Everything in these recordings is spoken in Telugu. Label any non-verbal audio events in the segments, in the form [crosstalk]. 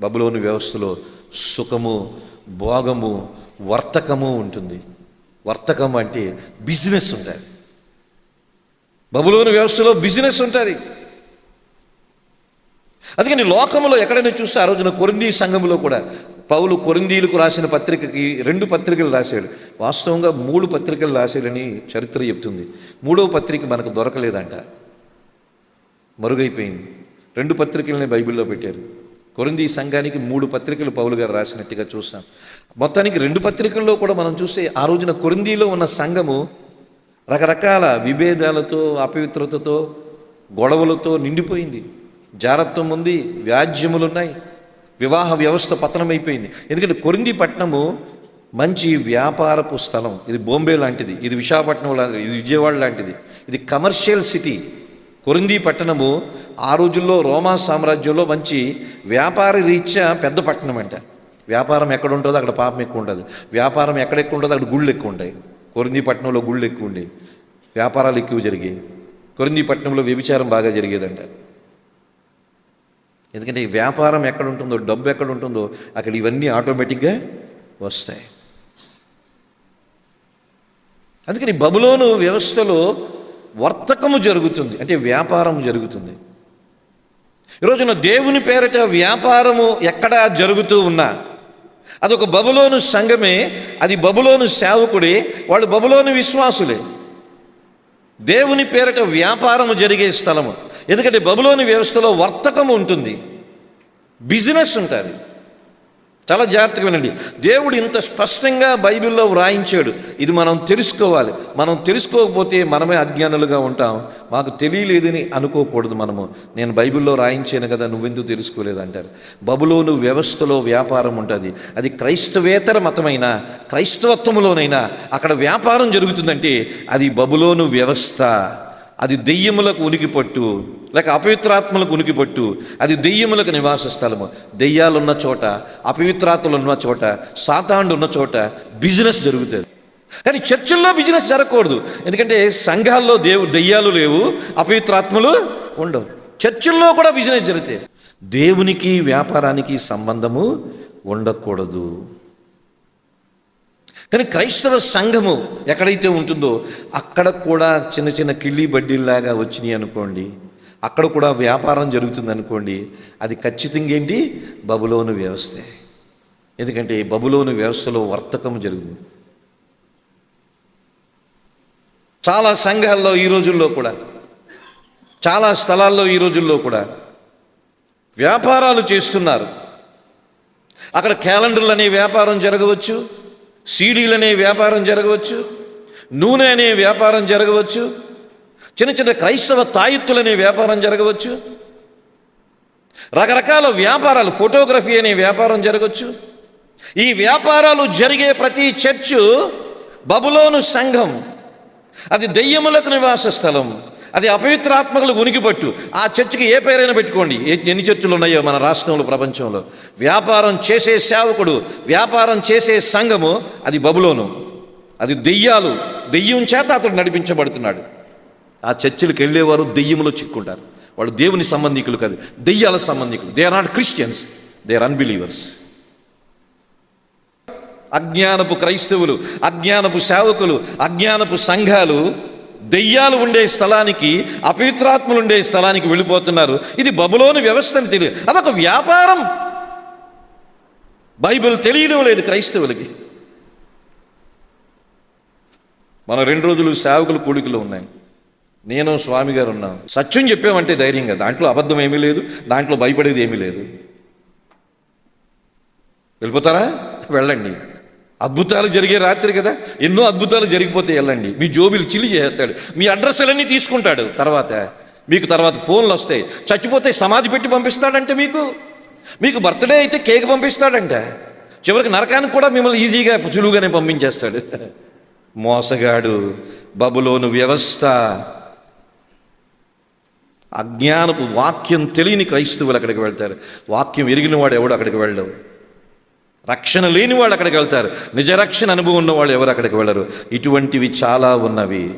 బబులోని వ్యవస్థలో సుఖము భోగము వర్తకము ఉంటుంది. వర్తకం అంటే బిజినెస్ ఉంటుంది. బబులోని వ్యవస్థలో బిజినెస్ ఉంటుంది. అందుకని లోకంలో ఎక్కడైనా చూస్తే ఆ రోజున కొరిందీ సంఘంలో కూడా పౌలు కొరిందీలకు రాసిన పత్రికకి రెండు పత్రికలు రాశాడు. వాస్తవంగా మూడు పత్రికలు రాశాడని చరిత్ర చెప్తుంది. మూడవ పత్రిక మనకు దొరకలేదంట. మరుగైపోయింది. రెండు పత్రికలనే బైబిల్లో పెట్టారు. కొరింది సంఘానికి మూడు పత్రికలు పౌలు గారు రాసినట్టుగా చూసాం. మొత్తానికి రెండు పత్రికల్లో కూడా మనం చూస్తే ఆ రోజున కొరిందీలో ఉన్న సంఘము రకరకాల విభేదాలతో అపవిత్రతతో గొడవలతో నిండిపోయింది. జారత్వం ఉంది వ్యాజ్యములు ఉన్నాయి వివాహ వ్యవస్థ పతనమైపోయింది. ఎందుకంటే కొరింది పట్టణము మంచి వ్యాపారపు స్థలం. ఇది బాంబే లాంటిది ఇది విశాఖపట్నం లాంటిది ఇది విజయవాడ లాంటిది. ఇది కమర్షియల్ సిటీ. కొరింది పట్టణము ఆ రోజుల్లో రోమా సామ్రాజ్యంలో మంచి వ్యాపార రీత్యా పెద్ద పట్టణం అంట వ్యాపారం ఎక్కడ ఉంటుందో అక్కడ పాపం ఎక్కువ ఉంటుంది వ్యాపారం ఎక్కడెక్కువ ఉంటుందో అక్కడ గుళ్ళు ఎక్కువ ఉంటాయి. కొరింది పట్టణంలో గుళ్ళు ఎక్కువ ఉండేవి వ్యాపారాలు ఎక్కువ జరిగాయి. కొరింది పట్టణంలో వ్యభిచారం బాగా జరిగేదంట. ఎందుకంటే ఈ వ్యాపారం ఎక్కడ ఉంటుందో డబ్బు ఎక్కడ ఉంటుందో అక్కడ ఇవన్నీ ఆటోమేటిక్గా వస్తాయి. అందుకని బబులోను వ్యవస్థలో వర్తకము జరుగుతుంది. అంటే వ్యాపారం జరుగుతుంది. ఈరోజున దేవుని పేరిట వ్యాపారము ఎక్కడ జరుగుతూ ఉన్నా అదొక బబులోను సంఘమే అది బబులోను సేవకుడే వాళ్ళు బబులోను విశ్వాసులే. దేవుని పేరిట వ్యాపారము జరిగే స్థలము. ఎందుకంటే బబులోని వ్యవస్థలో వర్తకము ఉంటుంది. బిజినెస్ ఉంటుంది. చాలా జాగ్రత్తగా వినండి. దేవుడు ఇంత స్పష్టంగా బైబిల్లో వ్రాయించాడు. ఇది మనం తెలుసుకోవాలి. మనం తెలుసుకోకపోతే మనమే అజ్ఞానులుగా ఉంటాం. మాకు తెలియలేదని అనుకోకూడదు మనము. నేను బైబిల్లో రాయించాను కదా నువ్వెందుకు తెలుసుకోలేదు అంటారు. బబులోను వ్యవస్థలో వ్యాపారం ఉంటుంది. అది క్రైస్తవేతర మతమైన క్రైస్తవత్వంలోనైనా అక్కడ వ్యాపారం జరుగుతుందంటే అది బబులోను వ్యవస్థ. అది దెయ్యములకు ఉనికి పట్టు లేక అపవిత్రాత్మలకు ఉనికి పట్టు అది దెయ్యములకు నివాస స్థలము. దెయ్యాలున్న చోట అపవిత్రాత్మలు ఉన్న చోట సాతాండు ఉన్న చోట బిజినెస్ జరుగుతుంది. కానీ చర్చిల్లో బిజినెస్ జరగకూడదు. ఎందుకంటే సంఘాల్లో దేవు దెయ్యాలు లేవు అపవిత్రాత్మలు ఉండవు. చర్చిల్లో కూడా బిజినెస్ జరుగుతాయి. దేవునికి వ్యాపారానికి సంబంధము ఉండకూడదు. కానీ క్రైస్తవ సంఘము ఎక్కడైతే ఉంటుందో అక్కడ కూడా చిన్న చిన్న కిళ్ళి బడ్డీల్లాగా వచ్చినాయి అనుకోండి. అక్కడ కూడా వ్యాపారం జరుగుతుంది అనుకోండి అది ఖచ్చితంగా ఏంటి? బబులోను వ్యవస్థే. ఎందుకంటే బబులోను వ్యవస్థలో వర్తకం జరుగుతుంది. చాలా సంఘాల్లో ఈ రోజుల్లో కూడా చాలా స్థలాల్లో ఈ రోజుల్లో కూడా వ్యాపారాలు చేస్తున్నారు. అక్కడ క్యాలెండర్లు అనే వ్యాపారం జరగవచ్చు. సీడీలనే వ్యాపారం జరగవచ్చు నూనె అనే వ్యాపారం జరగవచ్చు చిన్న చిన్న క్రైస్తవ తాయిత్తులు వ్యాపారం జరగవచ్చు రకరకాల వ్యాపారాలు ఫోటోగ్రఫీ అనే వ్యాపారం జరగవచ్చు. ఈ వ్యాపారాలు జరిగే ప్రతి చర్చు బబులోను సంఘం అది దెయ్యములకు నివాస స్థలం. అది అపవిత్రాత్మకులకు ఉనికిపట్టు. ఆ చర్చికి ఏ పేరైనా పెట్టుకోండి. ఎన్ని చర్చలు ఉన్నాయో మన రాష్ట్రంలో ప్రపంచంలో. వ్యాపారం చేసే సేవకుడు వ్యాపారం చేసే సంఘము అది బబులోను. అది దెయ్యాలు. దెయ్యం చేత అతడు నడిపించబడుతున్నాడు. ఆ చర్చిలకు వెళ్ళేవారు దెయ్యములో చిక్కుంటారు వాళ్ళు దేవుని సంబంధికులు కాదు. దెయ్యాల సంబంధికులు. They are not Christians they are unbelievers అజ్ఞానపు క్రైస్తవులు అజ్ఞానపు సేవకులు అజ్ఞానపు సంఘాలు దెయ్యాలు ఉండే స్థలానికి అపవిత్రాత్మలు ఉండే స్థలానికి వెళ్ళిపోతున్నారు. ఇది బబులోని వ్యవస్థని తెలియదు. అదొక వ్యాపారం. బైబిల్ తెలియడం లేదు క్రైస్తవులకి. మన రెండు రోజులు సేవకులు కూడికలు ఉన్నాయి నేను స్వామి గారు ఉన్నాం. సత్యం చెప్పామంటే ధైర్యంగా దాంట్లో అబద్ధం ఏమీ లేదు. దాంట్లో భయపడేది ఏమీ లేదు. వెళ్ళిపోతారా? వెళ్ళండి. అద్భుతాలు జరిగే రాత్రి కదా? ఎన్నో అద్భుతాలు జరిగిపోతే వెళ్ళండి. మీ జోబిలు చిల్లి చేస్తాడు మీ అడ్రస్లన్నీ తీసుకుంటాడు. తర్వాత మీకు తర్వాత ఫోన్లు వస్తాయి. చచ్చిపోతే సమాధి పెట్టి పంపిస్తాడంటే మీకు? మీకు బర్త్డే అయితే కేక్ పంపిస్తాడంట. చివరికి నరకానికి కూడా మిమ్మల్ని ఈజీగా చులువుగానే పంపించేస్తాడు. [laughs] మోసగాడు బబులోను వ్యవస్థ. అజ్ఞానపు వాక్యం తెలియని క్రైస్తవులు అక్కడికి వెళ్తారు. వాక్యం ఎరిగిన వాడు ఎవడు అక్కడికి వెళ్ళవు రక్షణ లేని వాళ్ళు అక్కడికి వెళ్తారు. నిజరక్షణ అనుభవం ఉన్న వాళ్ళు ఎవరు అక్కడికి వెళ్ళరు. ఇటువంటివి చాలా ఉన్నవి.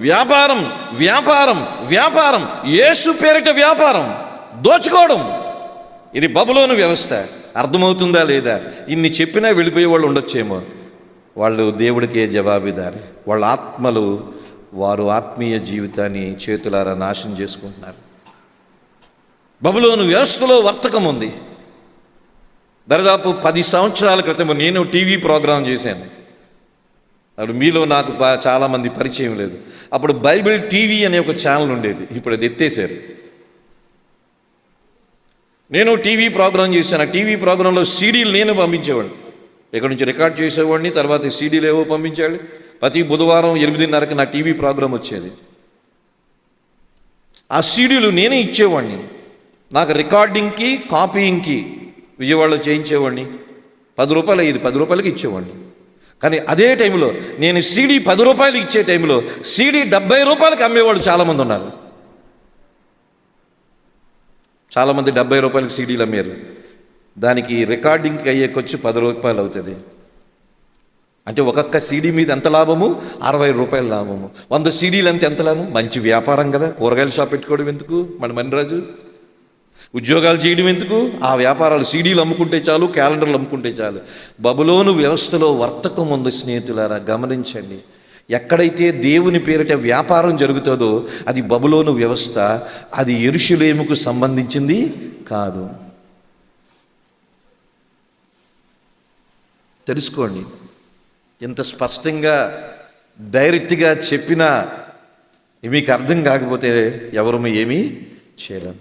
వ్యాపారం వ్యాపారం వ్యాపారం. యేసు పేరిట వ్యాపారం. దోచుకోవడం. ఇది బబులోను వ్యవస్థ. అర్థమవుతుందా లేదా? ఇన్ని చెప్పినా వెళ్ళిపోయే వాళ్ళు ఉండొచ్చేమో. వాళ్ళు దేవుడికే జవాబుదారి. వాళ్ళ ఆత్మలు వారు ఆత్మీయ జీవితాన్ని చేతులారా నాశనం చేసుకుంటున్నారు. బబులోను వ్యవస్థలో వర్తకం ఉంది. దరిదాపు పది సంవత్సరాల క్రితం నేను టీవీ ప్రోగ్రాం చేశాను. అప్పుడు మీలో నాకు చాలామంది పరిచయం లేదు. అప్పుడు బైబిల్ టీవీ అనే ఒక ఛానల్ ఉండేది. ఇప్పుడు అది ఎత్తేసారు నేను టీవీ ప్రోగ్రాం చేశాను. ఆ టీవీ ప్రోగ్రాంలో సీడీలు నేను పంపించేవాడిని. ఇక్కడ నుంచి రికార్డ్ చేసేవాడిని తర్వాత సీడీలు ఏవో పంపించాడు ప్రతి బుధవారం ఎనిమిదిన్నరకు నా టీవీ ప్రోగ్రాం వచ్చేది. ఆ సీడీలు నేనే ఇచ్చేవాడిని. నాకు రికార్డింగ్కి కాపీయింగ్కి విజయవాడలో చేయించేవాడిని. పది రూపాయలు అయ్యేది పది రూపాయలకి ఇచ్చేవాడిని. కానీ అదే టైంలో నేను సీడీ పది రూపాయలు ఇచ్చే టైంలో సీడీ డెబ్బై రూపాయలకి అమ్మేవాళ్ళు చాలామంది ఉన్నారు. చాలామంది డెబ్బై రూపాయలకి సీడీలు అమ్మారు. దానికి రికార్డింగ్కి అయ్యే ఖర్చు పది రూపాయలు అవుతుంది. అంటే ఒక్కొక్క సీడీ మీద ఎంత లాభము? అరవై రూపాయల లాభము. వంద సీడీలు అంత ఎంత లాభం? మంచి వ్యాపారం కదా. కూరగాయల షాప్ పెట్టుకోవడం ఎందుకు? మన మణిరాజు. ఉద్యోగాలు చేయడం ఎందుకు? ఆ వ్యాపారాలు సీడీలు అమ్ముకుంటే చాలు క్యాలెండర్లు అమ్ముకుంటే చాలు. బబులోను వ్యవస్థలో వర్తకం ఉంది స్నేహితులారా గమనించండి. ఎక్కడైతే దేవుని పేరిట వ్యాపారం జరుగుతుందో అది బబులోను వ్యవస్థ అది ఎరుషులేముకు సంబంధించింది కాదు. తెలుసుకోండి. ఇంత స్పష్టంగా డైరెక్ట్గా చెప్పినా మీకు అర్థం కాకపోతే ఎవరు ఏమీ చేయలేం